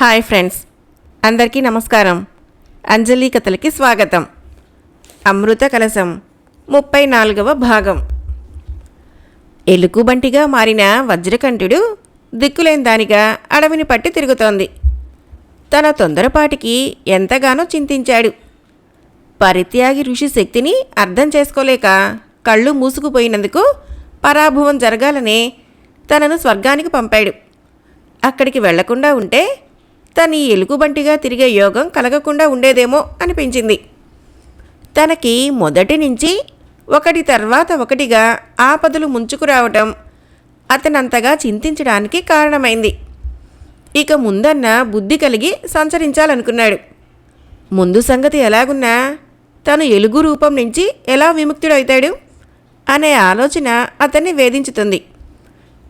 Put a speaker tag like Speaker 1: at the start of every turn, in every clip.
Speaker 1: Hi friends అందరికీ నమస్కారం. అంజలి కథలకి స్వాగతం. అమృత కలశం ముప్పై నాలుగవ భాగం ఎలుకుబంటిగా మారిన వజ్రకంఠుడు దిక్కులేని దానిగా అడవిని పట్టి తిరుగుతోంది. తన తొందరపాటికి ఎంతగానో చింతించాడు. పరిత్యాగి ఋషి శక్తిని అర్థం చేసుకోలేక కళ్ళు మూసుకుపోయినందుకు పరాభవం జరగాలనే తనను స్వర్గానికి పంపాడు. అక్కడికి వెళ్ళకుండా ఉంటే తను ఎలుగుబంటిగా తిరిగే యోగం కలగకుండా ఉండేదేమో అనిపించింది. తనకి మొదటి నుంచి ఒకటి తర్వాత ఒకటిగా ఆపదలు ముంచుకురావటం అతనంతగా చింతించడానికి కారణమైంది. ఇక ముందన్న బుద్ధి కలిగి సంచరించాలనుకున్నాడు. ముందు సంగతి ఎలాగున్నా తను ఎలుగు రూపం నుంచి ఎలా విముక్తుడవుతాడు అనే ఆలోచన అతన్ని వేధించుతుంది.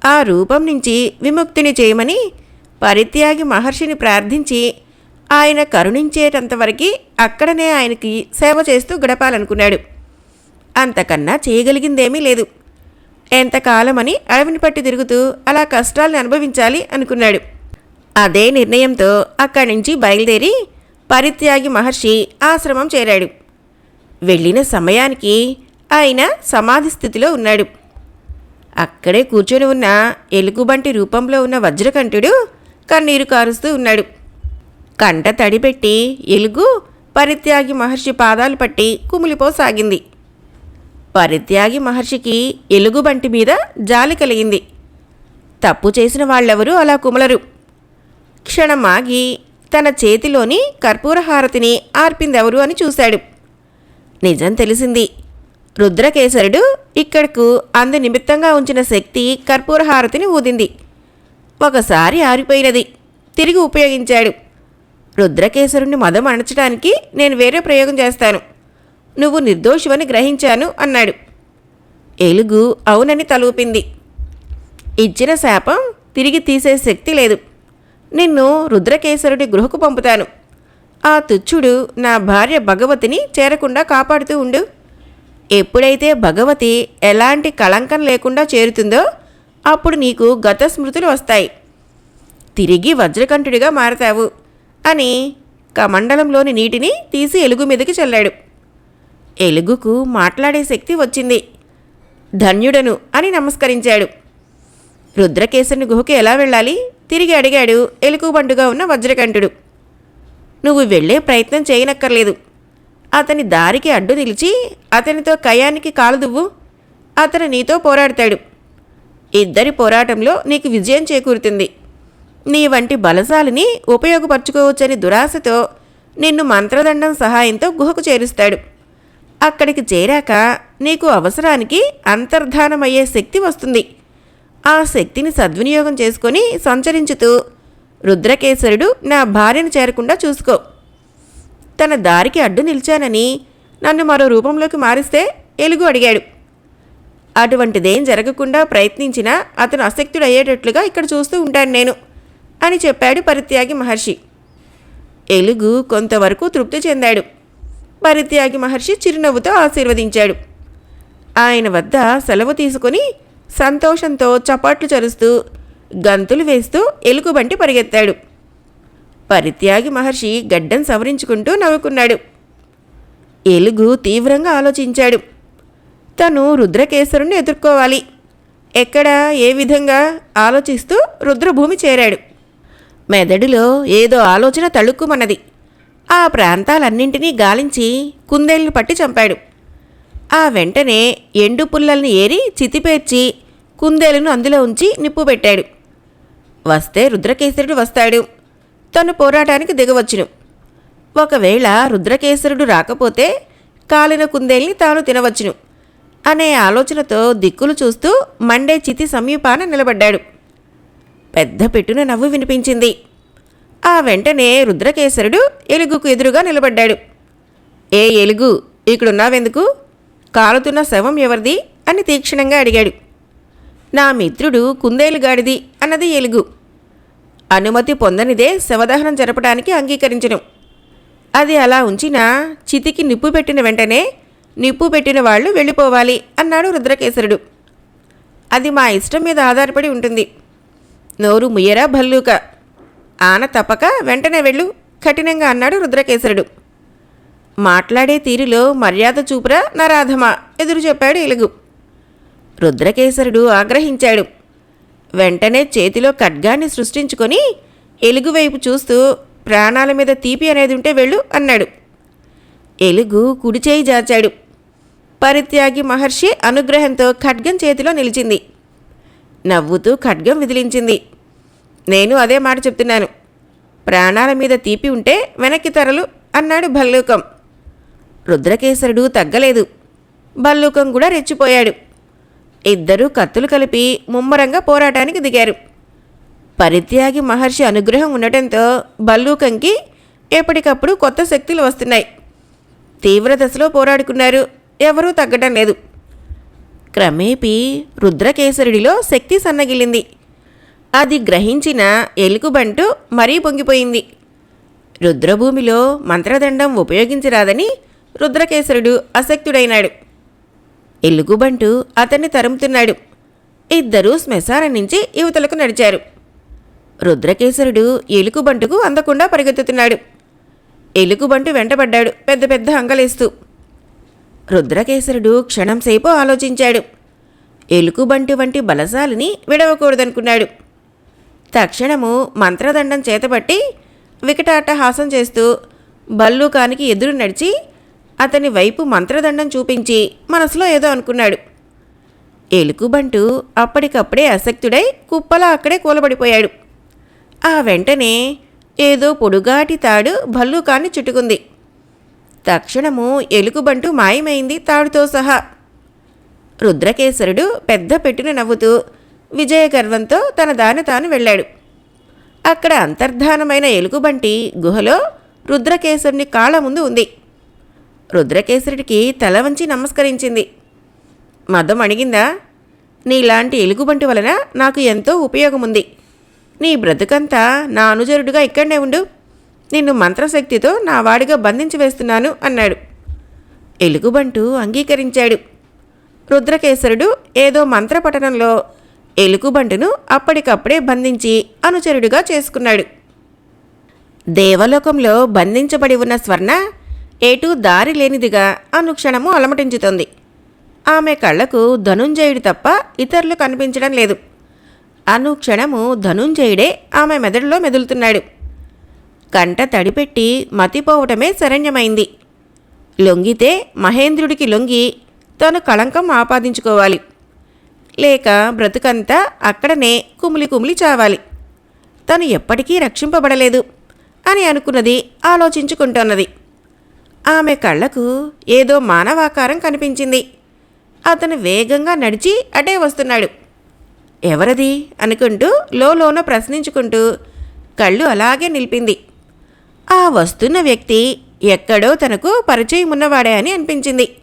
Speaker 1: ఆ రూపం నుంచి విముక్తిని చేయమని పరిత్యాగి మహర్షిని ప్రార్థించి ఆయన కరుణించేటంతవరకు అక్కడనే ఆయనకి సేవ చేస్తూ గడపాలనుకున్నాడు. అంతకన్నా చేయగలిగిందేమీ లేదు. ఎంతకాలమని అడవిని పట్టి తిరుగుతూ అలా కష్టాలను అనుభవించాలి అనుకున్నాడు. అదే నిర్ణయంతో అక్కడి నుంచి బయలుదేరి పరిత్యాగి మహర్షి ఆశ్రమం చేరాడు. వెళ్ళిన సమయానికి ఆయన సమాధి స్థితిలో ఉన్నాడు. అక్కడే కూర్చొని ఉన్న ఎలుగుబంటి రూపంలో ఉన్న వజ్రకంఠుడు కన్నీరు కారుస్తూ ఉన్నాడు. కంట తడిపెట్టి ఎలుగు పరిత్యాగి మహర్షి పాదాలు పట్టి కుమిలిపోసాగింది. పరిత్యాగి మహర్షికి ఎలుగుబంటి మీద జాలి కలిగింది. తప్పు చేసిన వాళ్ళెవరూ అలా కుమలరు. క్షణం ఆగి తన చేతిలోని కర్పూరహారతిని ఆర్పిందెవరు అని చూశాడు. నిజం తెలిసింది. రుద్రకేసరుడు ఇక్కడకు అందు నిమిత్తంగా ఉంచిన శక్తి కర్పూరహారతిని ఊదింది. ఒకసారి ఆరిపోయినది. తిరిగి ఉపయోగించాడు. రుద్రకేశరుణ్ణి మదం అణచడానికి నేను వేరే ప్రయోగం చేస్తాను. నువ్వు నిర్దోషివని గ్రహించాను అన్నాడు. ఎలుగు అవునని తలూపింది. ఇచ్చిన శాపం తిరిగి తీసే శక్తి లేదు. నిన్ను రుద్రకేశరుడి గృహకు పంపుతాను. ఆ తుచ్చుడు నా భార్య భగవతిని చేరకుండా కాపాడుతూ ఉండు. ఎప్పుడైతే భగవతి ఎలాంటి కళంకం లేకుండా చేరుతుందో అప్పుడు నీకు గత స్మృతులు వస్తాయి. తిరిగి వజ్రకంఠుడిగా మారతావు అని కమండలంలోని నీటిని తీసి ఎలుగు మీదకి చల్లాడు. ఎలుగుకు మాట్లాడే శక్తి వచ్చింది. ధన్యుడను అని నమస్కరించాడు. రుద్రకేశుని గుహకు ఎలా వెళ్ళాలి? తిరిగి అడిగాడు ఎలుగుబంటుగా ఉన్న వజ్రకంఠుడు. నువ్వు వెళ్ళే ప్రయత్నం చేయనక్కర్లేదు. అతని దారికి అడ్డు నిలిచి అతనితో కయానికి కాలు దువ్వు. అతను నీతో పోరాడతాడు. ఇద్దరి పోరాటంలో నీకు విజయం చేకూరుతుంది. నీ వంటి బలశాలిని ఉపయోగపరచుకోవచ్చని దురాశతో నిన్ను మంత్రదండం సహాయంతో గుహకు చేరుస్తాడు. అక్కడికి చేరాక నీకు అవసరానికి అంతర్ధానమయ్యే శక్తి వస్తుంది. ఆ శక్తిని సద్వినియోగం చేసుకొని సంచరించుతూ రుద్రకేశరుడు నా భార్యను చేరకుండా చూసుకో. తన దారికి అడ్డు నిలిచానని నన్ను మరో రూపంలోకి మారిస్తే ఎలుగు అడిగాడు. అటువంటిదేం జరగకుండా ప్రయత్నించినా అతను అసక్తుడయ్యేటట్లుగా ఇక్కడ చూస్తూ ఉంటాను నేను అని చెప్పాడు పరిత్యాగి మహర్షి. ఎలుగు కొంతవరకు తృప్తి చెందాడు. పరిత్యాగి మహర్షి చిరునవ్వుతో ఆశీర్వదించాడు. ఆయన వద్ద సెలవు తీసుకొని సంతోషంతో చపాట్లు చరుస్తూ గంతులు వేస్తూ ఎలుగుబంటి పరిగెత్తాడు. పరిత్యాగి మహర్షి గడ్డం సవరించుకుంటూ నవ్వుకున్నాడు. ఎలుగు తీవ్రంగా ఆలోచించాడు. తను రుద్రకేశరుణ్ణి ఎదుర్కోవాలి. ఎక్కడ ఏ విధంగా ఆలోచిస్తూ రుద్రభూమి చేరాడు. మెదడులో ఏదో ఆలోచన తళుక్కుమన్నది. ఆ ప్రాంతాలన్నింటినీ గాలించి కుందేళ్ళు పట్టి చంపాడు. ఆ వెంటనే ఎండు పుల్లల్ని ఏరి చితిపేర్చి కుందేలును అందులో ఉంచి నిప్పు పెట్టాడు. వస్తే రుద్రకేశరుడు వస్తాడు. తను పోరాటానికి దిగవచ్చును. ఒకవేళ రుద్రకేశరుడు రాకపోతే కాలిన కుందేల్ని తాను తినవచ్చును. అనే ఆలోచనతో దిక్కులు చూస్తూ మండే చితి సమీపాన నిలబడ్డాడు. పెద్ద పెట్టున నవ్వు వినిపించింది. ఆ వెంటనే రుద్రకేశరుడు ఎలుగుకు ఎదురుగా నిలబడ్డాడు. ఏ ఎలుగు ఇక్కడున్నావెందుకు? కాలుతున్న శవం ఎవరిది? అని తీక్షణంగా అడిగాడు. నా మిత్రుడు కుందేలుగాడిది అన్నది ఎలుగు. అనుమతి పొందనిదే శవదహనం జరపడానికి అంగీకరించను. అది అలా ఉంచినా చితికి నిప్పు పెట్టిన వెంటనే నిప్పు పెట్టిన వాళ్ళు వెళ్ళిపోవాలి అన్నాడు రుద్రకేశరుడు అది మా ఇష్టం మీద ఆధారపడి ఉంటుంది. నోరు ముయ్యరా భల్లూక? ఆన తప్పక వెంటనే వెళ్ళు కఠినంగా అన్నాడు రుద్రకేశరుడు మాట్లాడే తీరులో మర్యాద చూపురా నరాధమా ఎదురు చెప్పాడు ఎలుగు రుద్రకేశరుడు ఆగ్రహించాడు. వెంటనే చేతిలో ఖడ్గాన్ని సృష్టించుకొని ఎలుగువైపు చూస్తూ ప్రాణాల మీద తీపి అనేది ఉంటే వెళ్ళు అన్నాడు. ఎలుగు కుడిచేయి జార్చాడు. జాచాడు పరిత్యాగి మహర్షి అనుగ్రహంతో ఖడ్గం చేతిలో నిలిచింది. నవ్వుతూ ఖడ్గం విదిలించింది. నేను అదే మాట చెప్తున్నాను. ప్రాణాల మీద తీపి ఉంటే వెనక్కి తరలు అన్నాడు భల్లూకం. రుద్రకేశరుడు తగ్గలేదు. భల్లూకం కూడా రెచ్చిపోయాడు. ఇద్దరూ కత్తులు కలిపి ముమ్మరంగా పోరాటానికి దిగారు. పరిత్యాగి మహర్షి అనుగ్రహం ఉండటంతో భల్లూకంకి ఎప్పటికప్పుడు కొత్త శక్తులు వస్తున్నాయి. తీవ్ర దశలో పోరాడుకున్నారు. ఎవరూ తగ్గటం లేదు. క్రమేపీ రుద్రకేసరుడిలో శక్తి సన్నగిల్లింది అది గ్రహించిన ఎలుగుబంటు మరీ పొంగిపోయింది. రుద్రభూమిలో మంత్రదండం ఉపయోగించరాదని రుద్రకేసరుడు అసక్తుడైనాడు ఎలుగుబంటు అతన్ని తరుముతున్నాడు. ఇద్దరూ శ్మశానం నుంచి యువతలకు నడిచారు. రుద్రకేసరుడు ఎలుగుబంటుకు అందకుండా పరిగెత్తుతున్నాడు. ఎలుగుబంటు వెంటబడ్డాడు పెద్ద పెద్ద అంగలేస్తూ. రుద్రకేసరుడు క్షణంసేపు ఆలోచించాడు. ఎలుకుబంటి వంటి బలశాలిని విడవకూడదనుకున్నాడు. తక్షణము మంత్రదండం చేతపట్టి వికటాటహాసం చేస్తూ బల్లూకానికి ఎదురు నడిచి అతని వైపు మంత్రదండం చూపించి మనసులో ఏదో అనుకున్నాడు. ఎలుకుబంటు అప్పటికప్పుడే అసక్తుడై కుప్పలా అక్కడే కూలబడిపోయాడు. ఆ వెంటనే ఏదో పొడుగాటి తాడు భల్లూకాన్ని చుట్టుకుంది. తక్షణము ఎలుగుబంటు మాయమైంది తాడుతో సహా. రుద్రకేశరుడు పెద్ద పెట్టున నవ్వుతూ విజయగర్వంతో తన దాని తాను వెళ్ళాడు. అక్కడ అంతర్ధానమైన ఎలుగుబంటి గుహలో రుద్రకేశరుని కాళ్ళ ముందు ఉంది. రుద్రకేశరుడికి తల వంచి నమస్కరించింది. మదం అణిగిందా? నీలాంటి ఎలుగుబంటి వలన నాకు ఎంతో ఉపయోగం ఉంది నీ బ్రతుకంతా నా అనుచరుడుగా ఇక్కడనే ఉండు. నిన్ను మంత్రశక్తితో నా వాడిగా బంధించి వేస్తున్నాను అన్నాడు. ఎలుగుబంటు అంగీకరించాడు. రుద్రకేశరుడు ఏదో మంత్రపఠనంలో ఎలుగుబంటును అప్పటికప్పుడే బంధించి అనుచరుడుగా చేసుకున్నాడు. దేవలోకంలో బంధించబడి ఉన్న స్వర్ణ ఏటూ దారి లేనిదిగా అనుక్షణము అలమటించుతోంది. ఆమె కళ్ళకు ధనుంజయుడు తప్ప ఇతరులు కనిపించడం లేదు. అనుక్షణము ధనుంజయుడే ఆమె మెదడులో మెదులుతున్నాడు. కంట తడిపెట్టి మతిపోవటమే శరణ్యమైంది. లొంగితే మహేంద్రుడికి లొంగి తను కళంకం ఆపాదించుకోవాలి. లేక బ్రతుకంతా అక్కడనే కుమిలి కుమిలి చావాలి. తను ఎప్పటికీ రక్షింపబడలేదు అని అనుకున్నది ఆలోచించుకుంటున్నది. ఆమె కళ్ళకు ఏదో మానవాకారం కనిపించింది. అతను వేగంగా నడిచి అటే వస్తున్నాడు. ఎవరది? అనుకుంటూ లోన ప్రశ్నించుకుంటూ కళ్ళు అలాగే నిలిపింది. ఆ వస్తున్న వ్యక్తి ఎక్కడో తనకు పరిచయం ఉన్నవాడే అని అనిపించింది.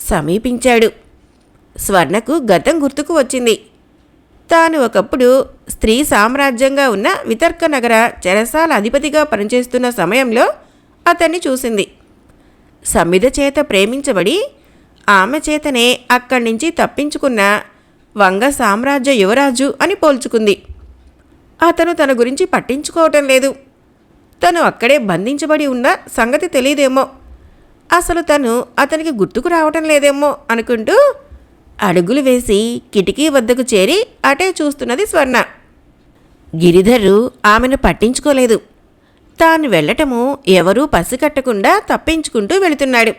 Speaker 1: సమీపించాడు. స్వర్ణకు గతం గుర్తుకు వచ్చింది. తాను ఒకప్పుడు స్త్రీ సామ్రాజ్యంగా ఉన్న వితర్క నగర చెరసాల అధిపతిగా పనిచేస్తున్న సమయంలో అతన్ని చూసింది. సమిధ చేత ప్రేమించబడి ఆమె చేతనే అక్కడి నుంచి తప్పించుకున్న వంగ సామ్రాజ్య యువరాజు అని పోల్చుకుంది. అతను తన గురించి పట్టించుకోవటం లేదు. తను అక్కడే బంధించబడి ఉన్న సంగతి తెలియదేమో అసలు తను అతనికి గుర్తుకు రావటం లేదేమో అనుకుంటూ అడుగులు వేసి కిటికీ వద్దకు చేరి అటే చూస్తున్నది స్వర్ణ. గిరిధరు ఆమెను పట్టించుకోలేదు. తాను వెళ్ళటము ఎవరూ పసికట్టకుండా తప్పించుకుంటూ వెళుతున్నాడు.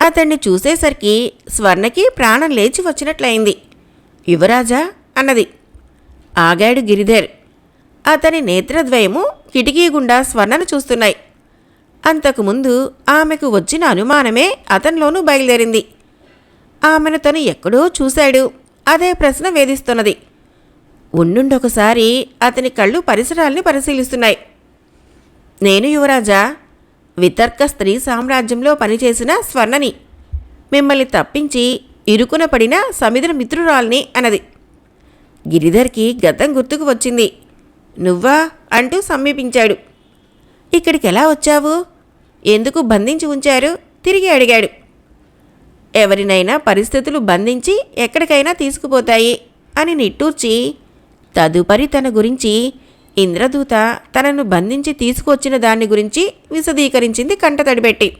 Speaker 1: అతన్ని చూసేసరికి స్వర్ణకి ప్రాణం లేచి వచ్చినట్లయింది. యువరాజా అన్నది. ఆగాడు గిరిధర్. అతని నేత్రద్వయము కిటికీ గుండా స్వర్ణను చూస్తున్నాయి. అంతకుముందు ఆమెకు వచ్చిన అనుమానమే అతనిలోనూ బయలుదేరింది. ఆమెను తను ఎక్కడో చూశాడు. అదే ప్రశ్న వేధిస్తున్నది. ఉండుండొకసారి అతని కళ్ళు పరిసరాల్ని పరిశీలిస్తున్నాయి. నేను యువరాజా వితర్క స్త్రీ సామ్రాజ్యంలో పనిచేసిన స్వర్ణని. మిమ్మల్ని తప్పించి ఇరుకున పడిన సమిధుల మిత్రురాల్ని అన్నది. గిరిధర్కి గతం గుర్తుకు వచ్చింది. నువ్వా అంటూ సమీపించాడు. ఇక్కడికి ఎలా వచ్చావు? ఎందుకు బంధించి ఉంచారు? తిరిగి అడిగాడు. ఎవరినైనా పరిస్థితులు బంధించి ఎక్కడికైనా తీసుకుపోతాయి అని నిట్టూర్చి తదుపరి తన గురించి ఇంద్రదూత తనను బంధించి తీసుకువచ్చిన దాన్ని గురించి విశదీకరించింది కంటతడిపెట్టి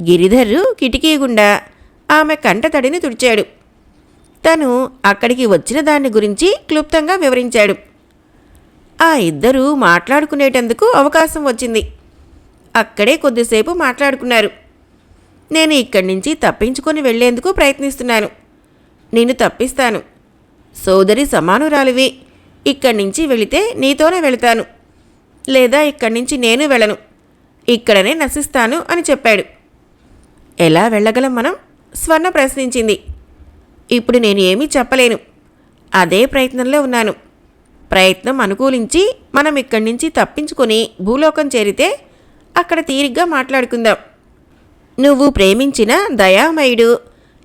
Speaker 1: గిరిధర్రు కిటికీ గుండా ఆమె కంటతడిని తుడిచాడు. తను అక్కడికి వచ్చిన దాని గురించి క్లుప్తంగా వివరించాడు. ఆ ఇద్దరూ మాట్లాడుకునేటందుకు అవకాశం వచ్చింది. అక్కడే కొద్దిసేపు మాట్లాడుకున్నారు. నేను ఇక్కడి నుంచి తప్పించుకొని వెళ్ళేందుకు ప్రయత్నిస్తున్నాను. నిన్ను తప్పిస్తాను. సోదరి సమానురాలివి. ఇక్కడి నుంచి వెళితే నీతోనే వెళతాను. లేదా ఇక్కడి నుంచి నేను వెళ్ళను. ఇక్కడనే నశిస్తాను అని చెప్పాడు. ఎలా వెళ్ళగలం మనం? స్వర్ణ ప్రశ్నించింది. ఇప్పుడు నేను ఏమీ చెప్పలేను. అదే ప్రయత్నంలో ఉన్నాను. ప్రయత్నం అనుకూలించి మనం ఇక్కడి నుంచి తప్పించుకొని భూలోకం చేరితే అక్కడ తీరిగ్గా మాట్లాడుకుందాం. నువ్వు ప్రేమించిన దయామయుడు.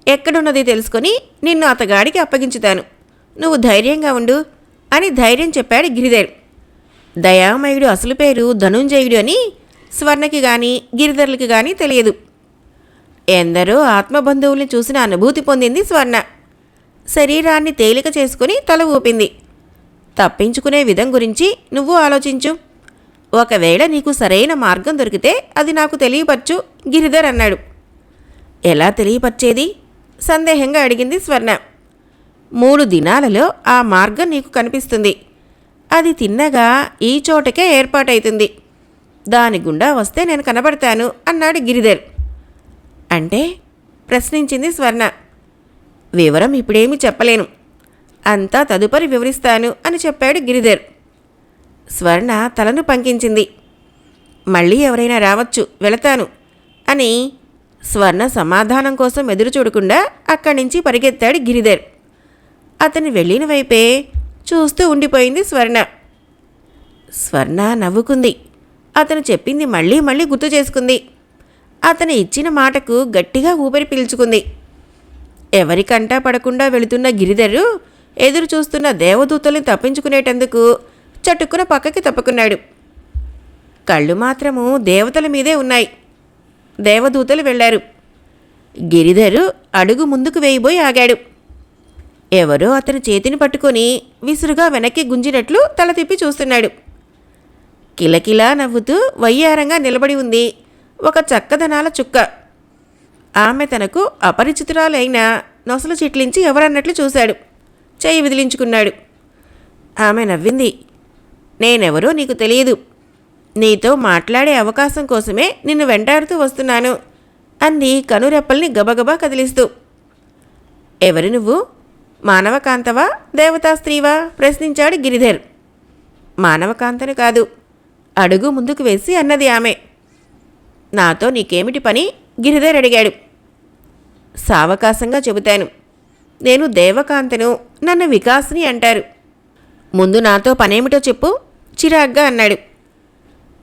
Speaker 1: ఎక్కడున్నది తెలుసుకొని నిన్ను అతగాడికి అప్పగించుతాను. నువ్వు ధైర్యంగా ఉండు అని ధైర్యం చెప్పాడు గిరిధర్. దయామయుడు అసలు పేరు ధనుంజయుడు అని స్వర్ణకి కానీ గిరిధర్లకి కానీ తెలియదు. ఎందరో ఆత్మబంధువుల్ని చూసిన అనుభూతి పొందింది స్వర్ణ. శరీరాన్ని తేలిక చేసుకుని తల ఊపింది. తప్పించుకునే విధం గురించి నువ్వు ఆలోచించు. ఒకవేళ నీకు సరైన మార్గం దొరికితే అది నాకు తెలియపరచు గిరిధర్ అన్నాడు. ఎలా తెలియపరిచేది? సందేహంగా అడిగింది స్వర్ణ. మూడు దినాలలో ఆ మార్గం నీకు కనిపిస్తుంది. అది తిన్నగా ఈ చోటకే ఏర్పాటైతుంది. దాని గుండా వస్తే నేను కనబడతాను అన్నాడు గిరిధర్. అంటే? ప్రశ్నించింది స్వర్ణ. వివరం ఇప్పుడేమీ చెప్పలేను. అంతా తదుపరి వివరిస్తాను అని చెప్పాడు గిరిధర్. స్వర్ణ తలను పంకించింది. మళ్ళీ ఎవరైనా రావచ్చు వెళతాను అని స్వర్ణ సమాధానం కోసం ఎదురు చూడకుండా అక్కడి నుంచి పరిగెత్తాడు గిరిధర్. అతని వెళ్ళిన వైపే చూస్తూ ఉండిపోయింది స్వర్ణ. స్వర్ణ నవ్వుకుంది. అతను చెప్పింది మళ్ళీ మళ్ళీ గుర్తు చేసుకుంది. అతను ఇచ్చిన మాటకు గట్టిగా ఊపిరి పీల్చుకుంది. ఎవరికంటా పడకుండా వెళుతున్న గిరిధరు ఎదురు చూస్తున్న దేవదూతల్ని తప్పించుకునేటందుకు చటుక్కున పక్కకి తప్పుకున్నాడు. కళ్ళు మాత్రము దేవతల మీదే ఉన్నాయి. దేవదూతలు వెళ్ళారు. గిరిధరు అడుగు ముందుకు వేయబోయి ఆగాడు. ఎవరో అతని చేతిని పట్టుకొని విసురుగా వెనక్కి గుంజినట్లు తల తిప్పి చూస్తున్నాడు. కిలకిలా నవ్వుతూ వయ్యారంగా నిలబడి ఉంది ఒక చక్కదనాల చుక్క. ఆమె తనకు అపరిచితురాలైన నొసలు చిట్లించి ఎవరన్నట్లు చూశాడు. చేయి విదిలించుకున్నాడు. ఆమె నవ్వింది. నేనెవరో నీకు తెలియదు. నీతో మాట్లాడే అవకాశం కోసమే నిన్ను వెంటాడుతూ వస్తున్నాను అంది కనురెప్పల్ని గబగబా కదిలిస్తూ. ఎవరు నువ్వు? మానవకాంతవా? దేవతా స్త్రీవా? ప్రశ్నించాడు గిరిధర్. మానవకాంతను కాదు. అడుగు ముందుకు వేసి అన్నది ఆమె. నాతో నీకేమిటి పని? గిరిధర్ అడిగాడు. సావకాశంగా చెబుతాను. నేను దేవకాంతను నన్ను వికాస్ని అంటారు. ముందు నాతో పనేమిటో చెప్పు చిరాగ్గా అన్నాడు.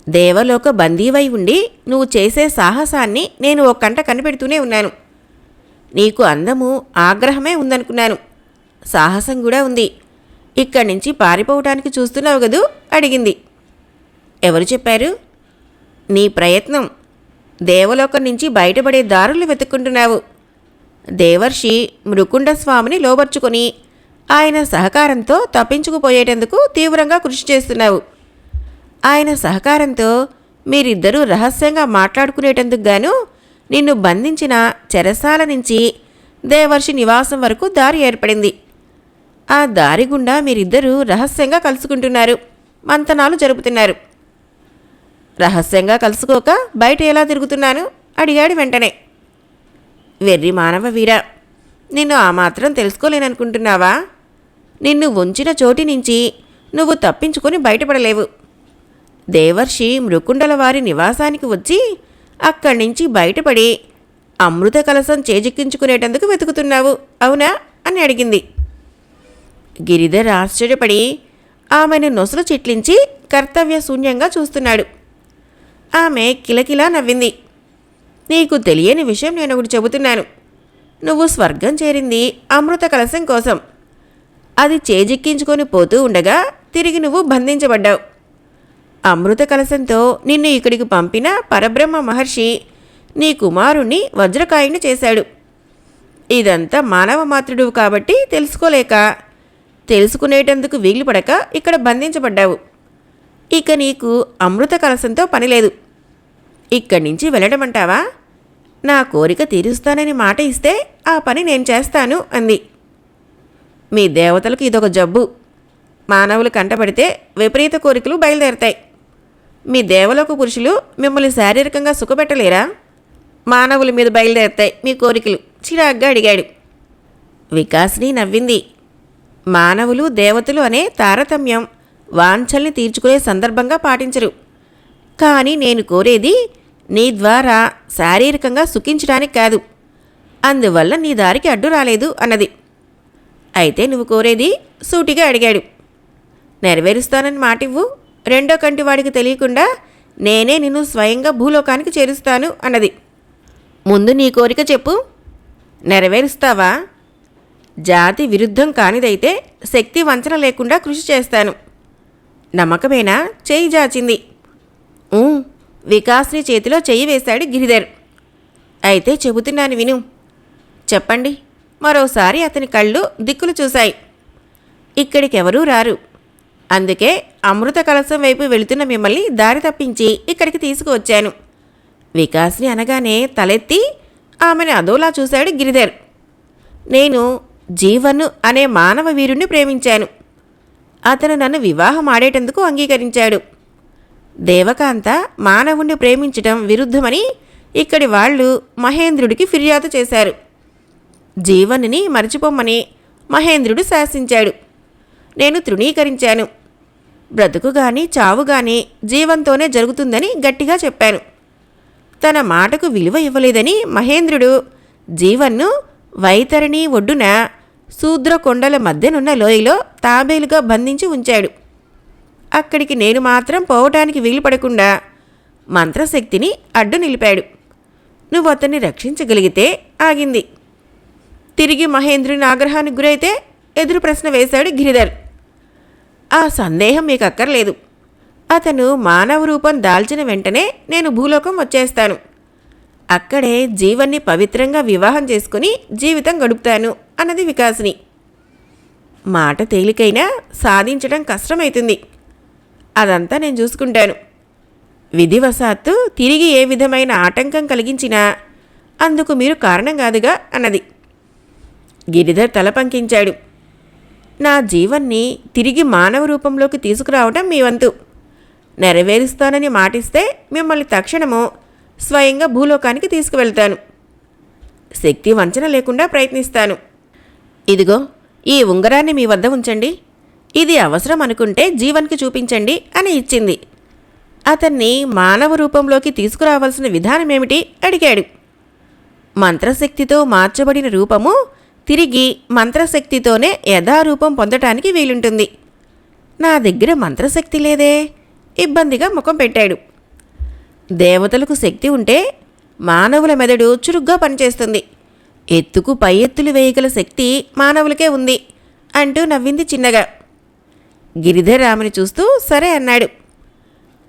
Speaker 1: దేవలోక బందీవై ఉండి నువ్వు చేసే సాహసాన్ని నేను ఓ కంట కనిపెడుతూనే ఉన్నాను. నీకు అందము ఆగ్రహమే ఉందనుకున్నాను. సాహసం కూడా ఉంది. ఇక్కడి నుంచి పారిపోవటానికి చూస్తున్నావు కదూ? అడిగింది. ఎవరు చెప్పారు? నీ ప్రయత్నం. దేవలోకం నుంచి బయటపడే దారులు వెతుక్కుంటున్నావు. దేవర్షి మృకుండ స్వామిని లోబర్చుకొని ఆయన సహకారంతో తప్పించుకుపోయేటందుకు తీవ్రంగా కృషి చేస్తున్నావు. ఆయన సహకారంతో మీరిద్దరూ రహస్యంగా మాట్లాడుకునేటందుకు గాను నిన్ను బంధించిన చెరసాల నుంచి దేవర్షి నివాసం వరకు దారి ఏర్పడింది. ఆ దారి గుండా మీరిద్దరూ రహస్యంగా కలుసుకుంటున్నారు. మంతనాలు జరుపుతున్నారు. రహస్యంగా కలుసుకోక బయట ఎలా తిరుగుతున్నాను? అడిగాడు వెంటనే. వెర్రి మానవ వీర. నిన్ను ఆ మాత్రం తెలుసుకోలేననుకుంటున్నావా? నిన్ను ఉంచిన చోటి నుంచి నువ్వు తప్పించుకొని బయటపడలేవు. దేవర్షి మృకుండల వారి నివాసానికి వచ్చి అక్కడి నుంచి బయటపడి అమృత కలసం చేజిక్కించుకునేటందుకు వెతుకుతున్నావు అవునా? అని అడిగింది. గిరిధర్ ఆశ్చర్యపడి ఆమెను నొసలు చిట్లించి కర్తవ్య శూన్యంగా చూస్తున్నాడు. ఆమె కిలకిలా నవ్వింది. నీకు తెలియని విషయం నేను ఒకటి చెబుతున్నాను. నువ్వు స్వర్గం చేరింది అమృత కలశం కోసం. అది చేజిక్కించుకొని పోతూ ఉండగా తిరిగి నువ్వు బంధించబడ్డావు. అమృత కలశంతో నిన్ను ఇక్కడికి పంపిన పరబ్రహ్మ మహర్షి నీ కుమారుణ్ణి వజ్రకాయుని చేశాడు. ఇదంతా మానవ మాతృడువు కాబట్టి తెలుసుకోలేక తెలుసుకునేటందుకు వీలు పడక ఇక్కడ బంధించబడ్డావు. ఇక నీకు అమృత కలసంతో పని లేదు. ఇక్కడి నుంచి వెళ్ళడమంటావా నా కోరిక తీరుస్తానని మాట ఇస్తే ఆ పని నేను చేస్తాను అంది. మీ దేవతలకు ఇదొక జబ్బు. మానవులు కంటపడితే విపరీత కోరికలు బయలుదేరతాయి. మీ దేవలోక పురుషులు మిమ్మల్ని శారీరకంగా సుఖపెట్టలేరా? మానవుల మీద బయలుదేరతాయి మీ కోరికలు చిరాగ్గా అడిగాడు. వికాస్ని నవ్వింది. మానవులు దేవతలు అనే తారతమ్యం వాంఛల్ని తీర్చుకునే సందర్భంగా పాటించరు. కానీ నేను కోరేది నీ ద్వారా శారీరకంగా సుఖించడానికి కాదు. అందువల్ల నీ దారికి అడ్డు రాలేదు అన్నది. అయితే నువ్వు కోరేది సూటిగా అడిగాడు. నెరవేరుస్తానని మాటివ్వు. రెండో కంటి వాడికి తెలియకుండా నేనే నిన్ను స్వయంగా భూలోకానికి చేరుస్తాను అన్నది. ముందు నీ కోరిక చెప్పు. నెరవేరుస్తావా? జాతి విరుద్ధం కానిదైతే శక్తి వంచన లేకుండా కృషి చేస్తాను. నమ్మకమేనా? చేయి జాచింది. వికాస్ని చేతిలో చెయ్యి వేశాడు గిరిధర్. అయితే చెబుతున్నాను విను. చెప్పండి. మరోసారి అతని కళ్ళు దిక్కులు చూశాయి. ఇక్కడికెవరూ రారు. అందుకే అమృత కలసం వైపు వెళుతున్న మిమ్మల్ని దారి తప్పించి ఇక్కడికి తీసుకువచ్చాను. వికాస్ని అనగానే తలెత్తి ఆమెను అదోలా చూశాడు గిరిధర్. నేను జీవను అనే మానవ వీరుణ్ణి ప్రేమించాను. అతను నన్ను వివాహం ఆడేటందుకు అంగీకరించాడు. దేవకాంత మానవుణ్ణి ప్రేమించటం విరుద్ధమని ఇక్కడి వాళ్ళు మహేంద్రుడికి ఫిర్యాదు చేశారు. జీవనిని మరచిపోమ్మని మహేంద్రుడు శాసించాడు. నేను తృణీకరించాను. బ్రతుకు గాని చావు గాని జీవంతోనే జరుగుతుందని గట్టిగా చెప్పాను. తన మాటకు విలువ ఇవ్వలేదని మహేంద్రుడు జీవన్ను వైతరణి ఒడ్డున శూద్ర కొండల మధ్యనున్న లోయలో తాబేలుగా బంధించి ఉంచాడు. అక్కడికి నేను మాత్రం పోవటానికి వీలు పడకుండా మంత్రశక్తిని అడ్డు నిలిపాడు. నువ్వు అతన్ని రక్షించగలిగితే ఆగింది. తిరిగి మహేంద్రుని ఆగ్రహానికి గురైతే ఎదురు ప్రశ్న వేశాడు గిరిధర్. ఆ సందేహం మీకు అక్కర్లేదు అతను మానవ రూపం దాల్చిన వెంటనే నేను భూలోకం వచ్చేస్తాను. అక్కడే జీవన్ని పవిత్రంగా వివాహం చేసుకుని జీవితం గడుపుతాను అన్నది వికాసిని. మాట తేలికైనా సాధించడం కష్టమవుతుంది అదంతా నేను చూసుకుంటాను. విధివశాత్తు తిరిగి ఏ విధమైన ఆటంకం కలిగించినా అందుకు మీరు కారణం కాదుగా అన్నది. గిరిధర్ తల పంకించాడు. నా జీవన్ని తిరిగి మానవ రూపంలోకి తీసుకురావటం మీ వంతు. నెరవేరుస్తానని మాటిస్తే మిమ్మల్ని తక్షణము స్వయంగా భూలోకానికి తీసుకువెళ్తాను. శక్తి వంచన లేకుండా ప్రయత్నిస్తాను. ఇదిగో ఈ ఉంగరాన్ని మీ వద్ద ఉంచండి. ఇది అవసరం అనుకుంటే జీవన్కి చూపించండి అని ఇచ్చింది. అతన్ని మానవ రూపంలోకి తీసుకురావాల్సిన విధానమేమిటి అడిగాడు. మంత్రశక్తితో మార్చబడిన రూపము తిరిగి మంత్రశక్తితోనే యథారూపం పొందటానికి వీలుంటుంది. నా దగ్గర మంత్రశక్తి లేదే? ఇబ్బందిగా ముఖం పెట్టాడు. దేవతలకు శక్తి ఉంటే మానవుల మెదడు చురుగ్గా పనిచేస్తుంది. ఎత్తుకు పై ఎత్తులు వేయగల శక్తి మానవులకే ఉంది అంటూ నవ్వింది చిన్నగా. గిరిధర్ చూస్తూ సరే అన్నాడు.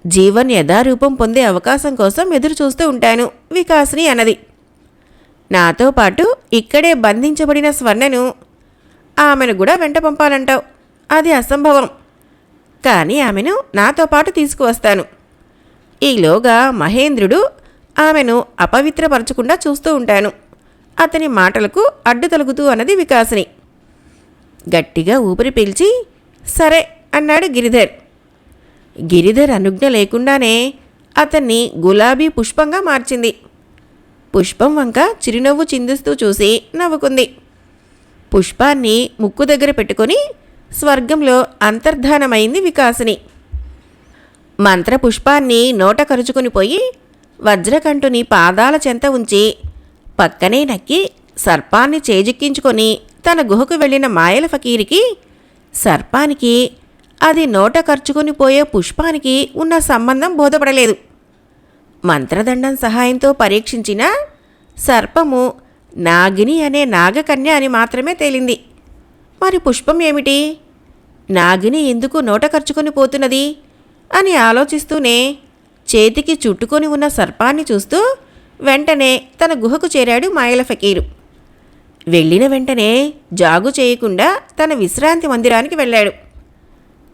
Speaker 1: జీవన్ యథారూపం పొందే అవకాశం కోసం ఎదురు చూస్తూ ఉంటాను వికాస్ని అన్నది. నాతో పాటు ఇక్కడే బంధించబడిన స్వర్ణను ఆమెను కూడా వెంట పంపాలంటావు. అది అసంభవం. కానీ ఆమెను నాతో పాటు తీసుకువస్తాను. ఈలోగా మహేంద్రుడు ఆమెను అపవిత్రపరచకుండా చూస్తూ ఉంటాను. అతని మాటలకు అడ్డు తొలుగుతూ అన్నది వికాసిని. గట్టిగా ఊపిరి పీల్చి సరే అన్నాడు గిరిధర్. గిరిధర్ అనుజ్ఞ లేకుండానే అతన్ని గులాబీ పుష్పంగా మార్చింది. పుష్పం వంక చిరునవ్వు చిందిస్తూ చూసి నవ్వుకుంది. పుష్పాన్ని ముక్కు దగ్గర పెట్టుకొని స్వర్గంలో అంతర్ధానమైంది వికాసిని. మంత్రపుష్పాన్ని నోట కరుచుకుని పోయి వజ్రకంఠుని పాదాల చెంత ఉంచి పక్కనే నక్కి సర్పాన్ని చేజిక్కించుకొని తన గుహకు వెళ్ళిన మాయల ఫకీరికి సర్పానికి అది నోట ఖర్చుకుని పోయే పుష్పానికి ఉన్న సంబంధం బోధపడలేదు. మంత్రదండం సహాయంతో పరీక్షించిన సర్పము నాగిని అనే నాగకన్య అని మాత్రమే తేలింది. మరి పుష్పం ఏమిటి? నాగిని ఎందుకు నోట ఖర్చుకొని పోతున్నది? అని ఆలోచిస్తూనే చేతికి చుట్టుకొని ఉన్న సర్పాన్ని చూస్తూ వెంటనే తన గుహకు చేరాడు మాయల ఫకీరు. వెళ్ళిన వెంటనే జాగు చేయకుండా తన విశ్రాంతి మందిరానికి వెళ్ళాడు.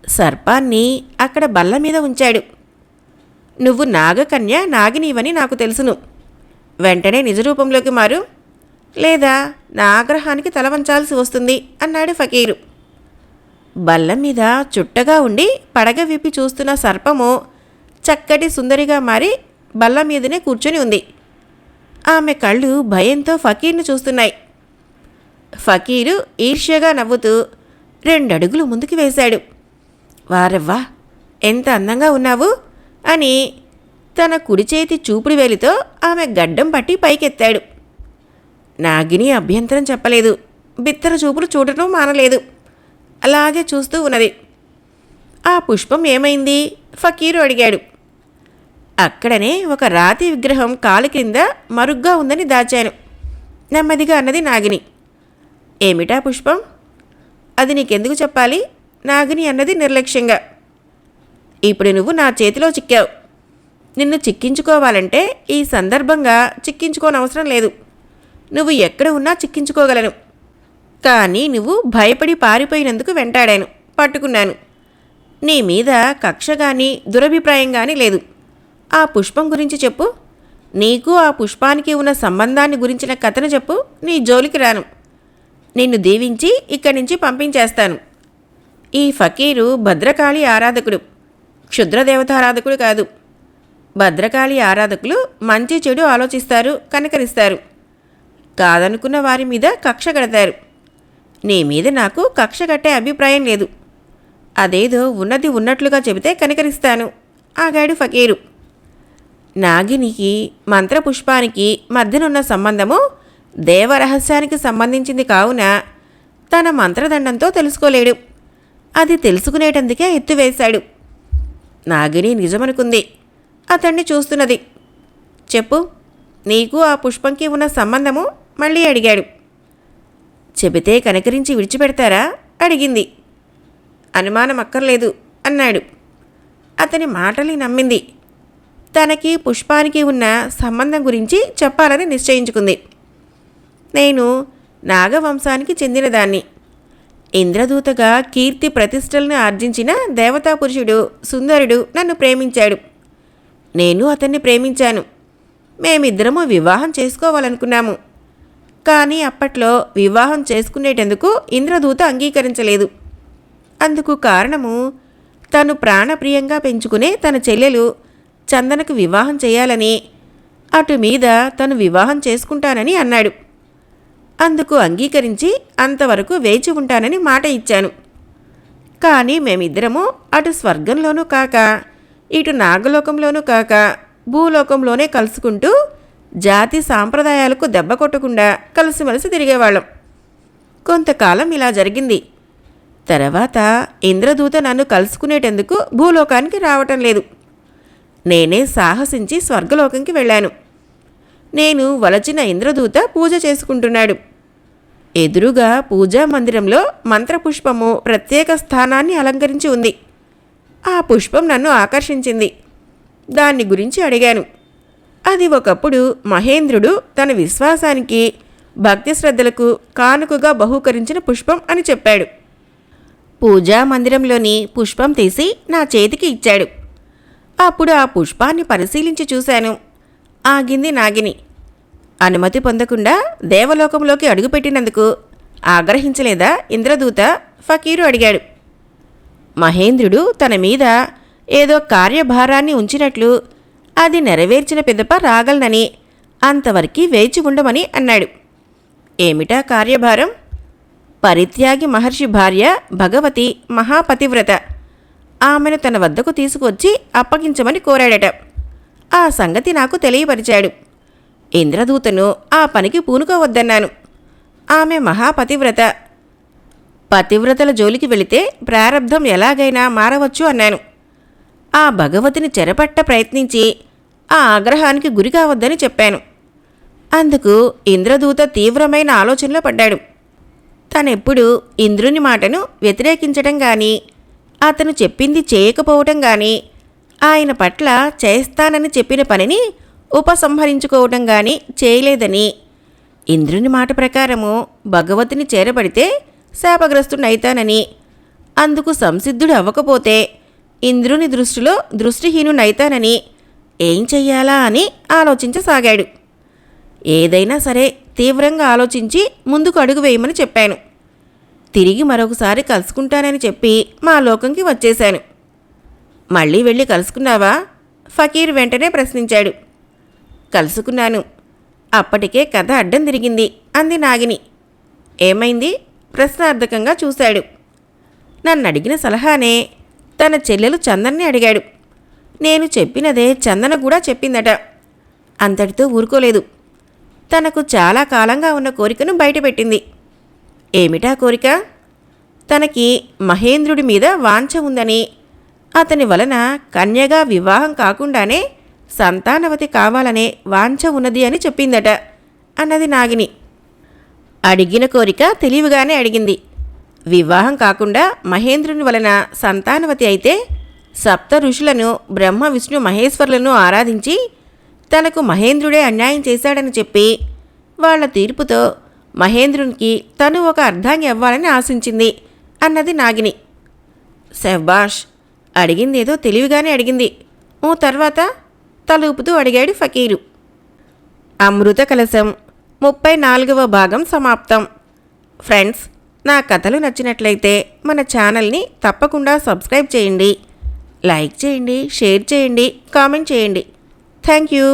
Speaker 1: సర్పాన్ని అక్కడ బల్ల మీద ఉంచాడు. నువ్వు నాగకన్య నాగినీవని నాకు తెలుసును. వెంటనే నిజరూపంలోకి మారు. లేదా నా ఆగ్రహానికి తల వంచాల్సి వస్తుంది అన్నాడు ఫకీరు. బల్ల మీద చుట్టగా ఉండి పడగ విప్పి చూస్తున్న సర్పము చక్కటి సుందరిగా మారి బల్ల మీదనే కూర్చొని ఉంది. ఆమె కళ్ళు భయంతో ఫకీర్ను చూస్తున్నాయి. ఫకీరు ఈర్ష్యగా నవ్వుతూ రెండడుగులు ముందుకు వేశాడు. వారవ్వా ఎంత అందంగా ఉన్నావు అని తన కుడి చేతి చూపుడు వేలితో ఆమె గడ్డం పట్టి పైకెత్తాడు. నాగిని అభ్యంతరం చెప్పలేదు. బిత్తర చూపులు చూడటం మానలేదు. అలాగే చూస్తూ ఉన్నది. ఆ పుష్పం ఏమైంది? ఫకీరు అడిగాడు. అక్కడనే ఒక రాతి విగ్రహం కాలు క్రింద మరుగ్గా ఉందని దాచాను నెమ్మదిగా అన్నది నాగిని. ఏమిటా పుష్పం? అది నీకెందుకు చెప్పాలి? నాగిని అన్నది నిర్లక్ష్యంగా. ఇప్పుడు నువ్వు నా చేతిలో చిక్కావు. నిన్ను చిక్కించుకోవాలంటే ఈ సందర్భంగా చిక్కించుకోనవసరం లేదు. నువ్వు ఎక్కడ ఉన్నా చిక్కించుకోగలను. కానీ నువ్వు భయపడి పారిపోయినందుకు వెంటాడాను పట్టుకున్నాను. నీ మీద కక్ష కానీ దురభిప్రాయం కానీ లేదు. ఆ పుష్పం గురించి చెప్పు. నీకు ఆ పుష్పానికి ఉన్న సంబంధాన్ని గురించిన కథను చెప్పు. నీ జోలికి రాను. నిన్ను దీవించి ఇక్కడి నుంచి పంపించేస్తాను. ఈ ఫకీరు భద్రకాళి ఆరాధకుడు. క్షుద్రదేవతారాధకుడు కాదు. భద్రకాళి ఆరాధకులు మంచి చెడు ఆలోచిస్తారు కనకరిస్తారు. కాదనుకున్న వారి మీద కక్ష కడతారు. నీ మీద నాకు కక్ష కట్టే అభిప్రాయం లేదు. అదేదో ఉన్నది ఉన్నట్లుగా చెబితే కనికరిస్తాను ఆగాడు ఫకీరు. నాగినికి మంత్రపుష్పానికి మధ్యనున్న సంబంధము దేవరహస్యానికి సంబంధించింది కావున తన మంత్రదండంతో తెలుసుకోలేడు. అది తెలుసుకునేటందుకే ఎత్తువేశాడు. నాగిని నిజమనుకుంది. అతన్ని చూస్తున్నది. చెప్పు నీకు ఆ పుష్పంకి ఉన్న సంబంధము? మళ్ళీ అడిగాడు. చెబితే కనకరించి విడిచిపెడతారా? అడిగింది. అనుమానం అక్కర్లేదు అన్నాడు. అతని మాటల్ని నమ్మింది. తనకి పుష్పానికి ఉన్న సంబంధం గురించి చెప్పాలని నిశ్చయించుకుంది. నేను నాగవంశానికి చెందినదాన్ని. ఇంద్రదూతగా కీర్తి ప్రతిష్టలను ఆర్జించిన దేవతా పురుషుడు సుందరుడు నన్ను ప్రేమించాడు. నేను అతన్ని ప్రేమించాను. మేమిద్దరము వివాహం చేసుకోవాలనుకున్నాము. కానీ అప్పట్లో వివాహం చేసుకునేటందుకు ఇంద్రదూత అంగీకరించలేదు. అందుకు కారణము తను ప్రాణప్రియంగా పెంచుకునే తన చెల్లెలు చందనకు వివాహం చేయాలని అటు మీద తను వివాహం చేసుకుంటానని అన్నాడు. అందుకు అంగీకరించి అంతవరకు వేచి ఉంటానని మాట ఇచ్చాను. కానీ మేమిద్దరము అటు స్వర్గంలోనూ కాక ఇటు నాగలోకంలోనూ కాక భూలోకంలోనే కలుసుకుంటూ జాతి సాంప్రదాయాలకు దెబ్బ కొట్టకుండా కలిసిమెలిసి తిరిగేవాళ్ళం. కొంతకాలం ఇలా జరిగింది. తర్వాత ఇంద్రదూత నన్ను కలుసుకునేటందుకు భూలోకానికి రావటం లేదు. నేనే సాహసించి స్వర్గలోకంకి వెళ్ళాను. నేను వలచిన ఇంద్రదూత పూజ చేసుకుంటున్నాడు. ఎదురుగా పూజా మందిరంలో మంత్రపుష్పము ప్రత్యేక స్థానాన్ని అలంకరించి ఉంది. ఆ పుష్పం నన్ను ఆకర్షించింది. దాన్ని గురించి అడిగాను. అది ఒకప్పుడు మహేంద్రుడు తన విశ్వాసానికి భక్తి శ్రద్ధలకు కానుకగా బహూకరించిన పుష్పం అని చెప్పాడు. పూజా మందిరంలోని పుష్పం తీసి నా చేతికి ఇచ్చాడు. అప్పుడు ఆ పుష్పాన్ని పరిశీలించి చూశాను. ఆగింది నాగిని. అనుమతి పొందకుండా దేవలోకంలోకి అడుగుపెట్టినందుకు ఆగ్రహించలేదా ఇంద్రదూత? ఫకీరు అడిగాడు. మహేంద్రుడు తన మీద ఏదో కార్యభారాన్ని ఉంచినట్లు అది నెరవేర్చిన పిదప రాగలనని అంతవరకు వేచి ఉండమని అన్నాడు. ఏమిటా కార్యభారం? పరిత్యాగి మహర్షి భార్య భగవతి మహాపతివ్రత. ఆమెను తన వద్దకు తీసుకొచ్చి అప్పగించమని కోరాడట. ఆ సంగతి నాకు తెలియపరిచాడు. ఇంద్రదూతను ఆ పనికి పూనుకోవద్దన్నాను. ఆమె మహాపతివ్రత. పతివ్రతల జోలికి వెళితే ప్రారబ్ధం ఎలాగైనా మారవచ్చు అన్నాను. ఆ భగవతిని చెరపట్ట ప్రయత్నించి ఆ ఆగ్రహానికి గురి కావద్దని చెప్పాను. అందుకు ఇంద్రదూత తీవ్రమైన ఆలోచనలో పడ్డాడు. తనెప్పుడు ఇంద్రుని మాటను వ్యతిరేకించటం కానీ అతను చెప్పింది చేయకపోవటం కానీ ఆయన పట్ల చేస్తానని చెప్పిన పనిని ఉపసంహరించుకోవటం కానీ చేయలేదని. ఇంద్రుని మాట ప్రకారము భగవతిని చేరబడితే శాపగ్రస్తుడైతానని అందుకు సంసిద్ధుడు అవ్వకపోతే ఇంద్రుని దృష్టిలో దృష్టిహీనునైతానని ఏం చెయ్యాలా అని ఆలోచించసాగాడు. ఏదైనా సరే తీవ్రంగా ఆలోచించి ముందుకు అడుగు వేయమని చెప్పాను. తిరిగి మరొకసారి కలుసుకుంటానని చెప్పి మా లోకంకి వచ్చేశాను. మళ్ళీ వెళ్ళి కలుసుకున్నావా? ఫకీర్ వెంటనే ప్రశ్నించాడు. కలుసుకున్నాను. అప్పటికే కథ అడ్డం తిరిగింది అంది నాగిని. ఏమైంది? ప్రశ్నార్థకంగా చూశాడు. నన్ను అడిగిన సలహానే. తన చెల్లెలు చందన్ని అడిగాడు. నేను చెప్పినదే చందన కూడా చెప్పిందట. అంతటితో ఊరుకోలేదు. తనకు చాలా కాలంగా ఉన్న కోరికను బయటపెట్టింది. ఏమిటా కోరిక? తనకి మహేంద్రుడి మీద వాంఛ ఉందని. అతని వలన కన్యగా వివాహం కాకుండానే సంతానవతి కావాలనే వాంఛ ఉన్నది అని చెప్పిందట అన్నది నాగిని. అడిగిన కోరిక తెలివిగానే అడిగింది. వివాహం కాకుండా మహేంద్రుని వలన సంతానవతి అయితే సప్త ఋషులను బ్రహ్మ విష్ణు మహేశ్వరులను ఆరాధించి తనకు మహేంద్రుడే అన్యాయం చేశాడని చెప్పి వాళ్ళ తీర్పుతో మహేంద్రునికి తను ఒక అర్ధాంగి అవ్వాలని ఆశించింది అన్నది నాగిని. శబాష్ అడిగిందేదో తెలివిగానే అడిగింది. ఓ తర్వాత తలూపుతూ అడిగాడు ఫకీరు. అమృత కలశం ముప్పై నాలుగవ భాగం సమాప్తం. ఫ్రెండ్స్ నా కథలు నచ్చినట్లయితే మన ఛానల్ని తప్పకుండా సబ్స్క్రైబ్ చేయండి. లైక్ చేయండి షేర్ చేయండి కామెంట్ చేయండి. Thank you.